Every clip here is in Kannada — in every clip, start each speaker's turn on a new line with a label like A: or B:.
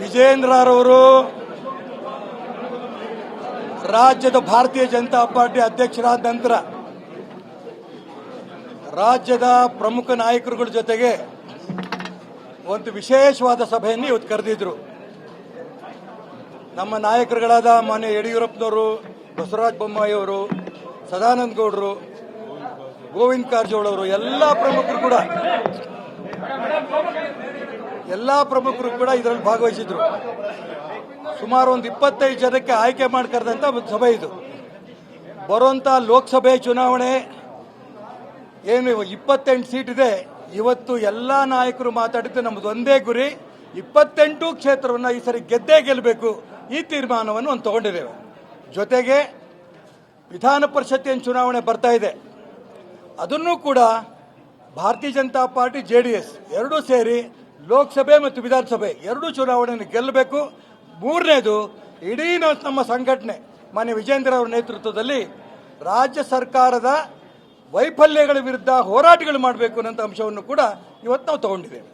A: ವಿಜೇಂದ್ರರವರು ರಾಜ್ಯದ ಭಾರತೀಯ ಜನತಾ ಪಾರ್ಟಿ ಅಧ್ಯಕ್ಷರಾದ ನಂತರ ರಾಜ್ಯದ ಪ್ರಮುಖ ನಾಯಕರುಗಳ ಜೊತೆಗೆ ಒಂದು ವಿಶೇಷವಾದ ಸಭೆಯನ್ನು ಇವತ್ತು ಕರೆದಿದ್ರು. ನಮ್ಮ ನಾಯಕರುಗಳಾದ ಮಾನ್ಯ ಯಡಿಯೂರಪ್ಪನವರು, ಬಸವರಾಜ ಬೊಮ್ಮಾಯಿಯವರು, ಸದಾನಂದ ಗೌಡರು, ಗೋವಿಂದ ಕಾರಜೋಳ ಅವರು ಎಲ್ಲ ಪ್ರಮುಖರು ಕೂಡ ಎಲ್ಲ ಪ್ರಮುಖರು ಕೂಡ ಇದರಲ್ಲಿ ಭಾಗವಹಿಸಿದ್ರು. ಸುಮಾರು ಒಂದು ಇಪ್ಪತ್ತೈದು ಜನಕ್ಕೆ ಆಯ್ಕೆ ಮಾಡ್ಕರ್ದಂತ ಒಂದು ಸಭೆ ಇದು. ಬರುವಂತ ಲೋಕಸಭೆ ಚುನಾವಣೆ ಏನು ಇಪ್ಪತ್ತೆಂಟು ಸೀಟ್ ಇದೆ. ಇವತ್ತು ಎಲ್ಲ ನಾಯಕರು ಮಾತಾಡಿದ್ದು ನಮ್ಮದು ಒಂದೇ ಗುರಿ. ಇಪ್ಪತ್ತೆಂಟು ಕ್ಷೇತ್ರವನ್ನು ಈ ಸರಿ ಗೆದ್ದೇ ಗೆಲ್ಲಬೇಕು ಈ ತೀರ್ಮಾನವನ್ನು ಒಂದು ತಗೊಂಡಿದ್ದೇವೆ. ಜೊತೆಗೆ ವಿಧಾನ ಪರಿಷತ್ತಿನ ಚುನಾವಣೆ ಬರ್ತಾ ಇದೆ. ಅದನ್ನು ಕೂಡ Bharatiya Janata Party J D S ಎರಡೂ ಸೇರಿ ಲೋಕಸಭೆ ಮತ್ತು ವಿಧಾನಸಭೆ ಎರಡೂ ಚುನಾವಣೆಯನ್ನು ಗೆಲ್ಲಬೇಕು ಮೂರನೇದು ಇಡೀ ನಮ್ಮ ಸಂಘಟನೆ ಮಾನ್ಯ ವಿಜೇಂದ್ರ ಅವರ ನೇತೃತ್ವದಲ್ಲಿ ರಾಜ್ಯ ಸರ್ಕಾರದ ವೈಫಲ್ಯಗಳ ವಿರುದ್ಧ ಹೋರಾಟಗಳು ಮಾಡಬೇಕು ಅನ್ನೋ ಅಂಶವನ್ನು ಕೂಡ ಇವತ್ತು ನಾವು ತಗೊಂಡಿದ್ದೇವೆ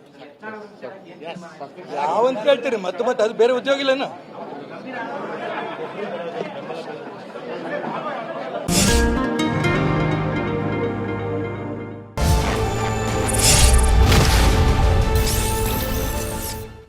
A: ಯಾವಂತ ಹೇಳ್ತೀರಿ ಮತ್ತೆ ಮತ್ತೆ ಅದು ಬೇರೆ ಉದ್ಯೋಗ ಇಲ್ಲೇನು